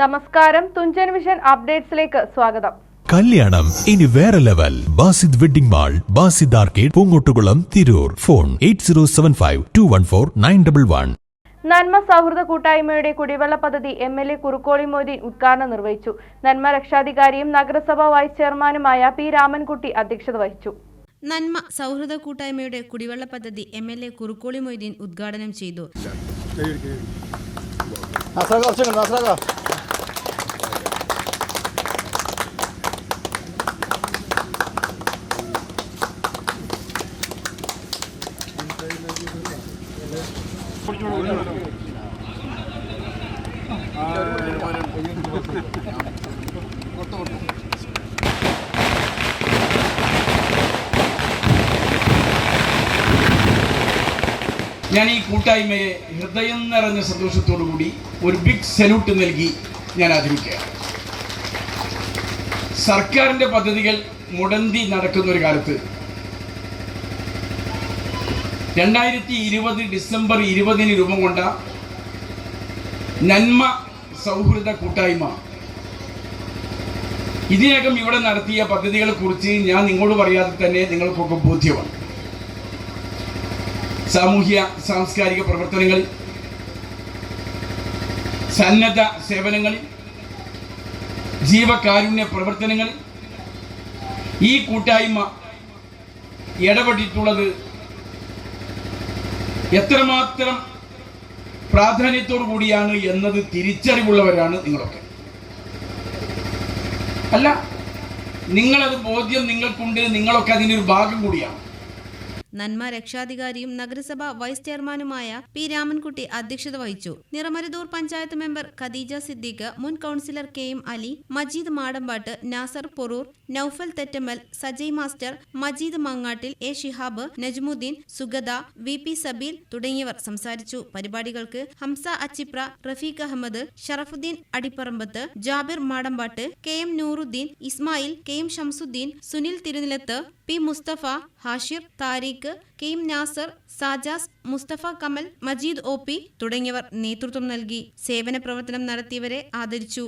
നമസ്കാരം. തുഞ്ചൻ വിഷൻ അപ്ഡേറ്റ്സിലേക്ക് സ്വാഗതം. കല്യാണം. ഇനി വേറെ level. Basid wedding mall Basid arcade Poongottukulam Tirur. Phone eight zero seven five two one four nine double one. നന്മ സൗഹൃദ കൂട്ടായ്മയുടെ കുടിവെള്ള പദ്ധതി M L A Kurukkoli Moideen ഉദ്ഘാടനം നിർവഹിച്ചു. നന്മ രക്ഷാധികാരിയും നഗരസഭാ വൈസ് ചെയർമാനുമായ പി രാമൻകുട്ടി അധ്യക്ഷത വഹിച്ചു. നന്മ സൗഹൃദ കൂട്ടായ്മയുടെ കുടിവെള്ള പദ്ധതി M L A Kurukkoli Moideen ഉദ്ഘാടനം ചെയ്തു. ഞാൻ ഈ കൂട്ടായ്മയെ ഹൃദയം നിറഞ്ഞ സന്തോഷത്തോടു കൂടി ഒരു ബിഗ് സല്യൂട്ട് നൽകി ഞാൻ ആദരിക്കുകയാണ്. സർക്കാരിന്റെ പദ്ധതികൾ മുടന്തി നടക്കുന്ന ഒരു കാലത്ത് രണ്ടായിരത്തി ഇരുപത് ഡിസംബർ ഇരുപതിന് രൂപം കൊണ്ട നന്മ സൗഹൃദ കൂട്ടായ്മ. ഇതിനകം ഇവിടെ നടത്തിയ പദ്ധതികളെ കുറിച്ച് ഞാൻ നിങ്ങളോട് പറയാതെ തന്നെ നിങ്ങൾക്കൊക്കെ ബോധ്യമാണ്. സാമൂഹ്യ സാംസ്കാരിക പ്രവർത്തനങ്ങൾ സന്നദ്ധ സേവനങ്ങൾ ജീവകാരുണ്യ പ്രവർത്തനങ്ങൾ ഈ കൂട്ടായ്മ ഇടപെട്ടിട്ടുള്ളത് എത്രമാത്രം പ്രാധാന്യത്തോടു കൂടിയാണ് എന്നത് തിരിച്ചറിവുള്ളവരാണ് നിങ്ങളൊക്കെ. അല്ല നിങ്ങളത് ബോധ്യം നിങ്ങൾക്കുണ്ട് നിങ്ങളൊക്കെ അതിനൊരു ഭാഗം കൂടിയാണ്. നന്മ രക്ഷാധികാരിയും നഗരസഭ വൈസ് ചെയർമാനുമായ പി രാമൻകുട്ടി അധ്യക്ഷത വഹിച്ചു. നിറമരുതൂർ പഞ്ചായത്ത് മെമ്പർ ഖദീജ സിദ്ദീഖ് മുൻ councillor K M Ali Majeed Madambat Nasar Porur Noufal Thettammal Sajay master Majeed Mangattil A Shihab Najmuddeen Sugatha V P Sabeel തുടങ്ങിയവർ സംസാരിച്ചു. പരിപാടികൾക്ക് Hamsa Achipra Rafeeq Ahammed Sharafuddeen Adipparambath Jabir Madambat K M Nooruddeen Ismail K M Shamsuddeen Sunil Thirunilath P Musthafa Hashir Thariq K M Nasar Sajas Musthafa Kamal Majeed O P തുടങ്ങിയവർ നേതൃത്വം നൽകി സേവന പ്രവർത്തനം നടത്തിയവരെ ആദരിച്ചു.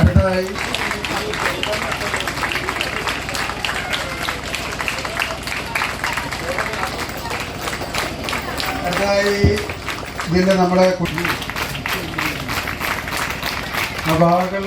അടുത്തതായി. അടുത്തതായി ഇതിന്റെ നമ്മുടെ കുട്ടി അപാകൾ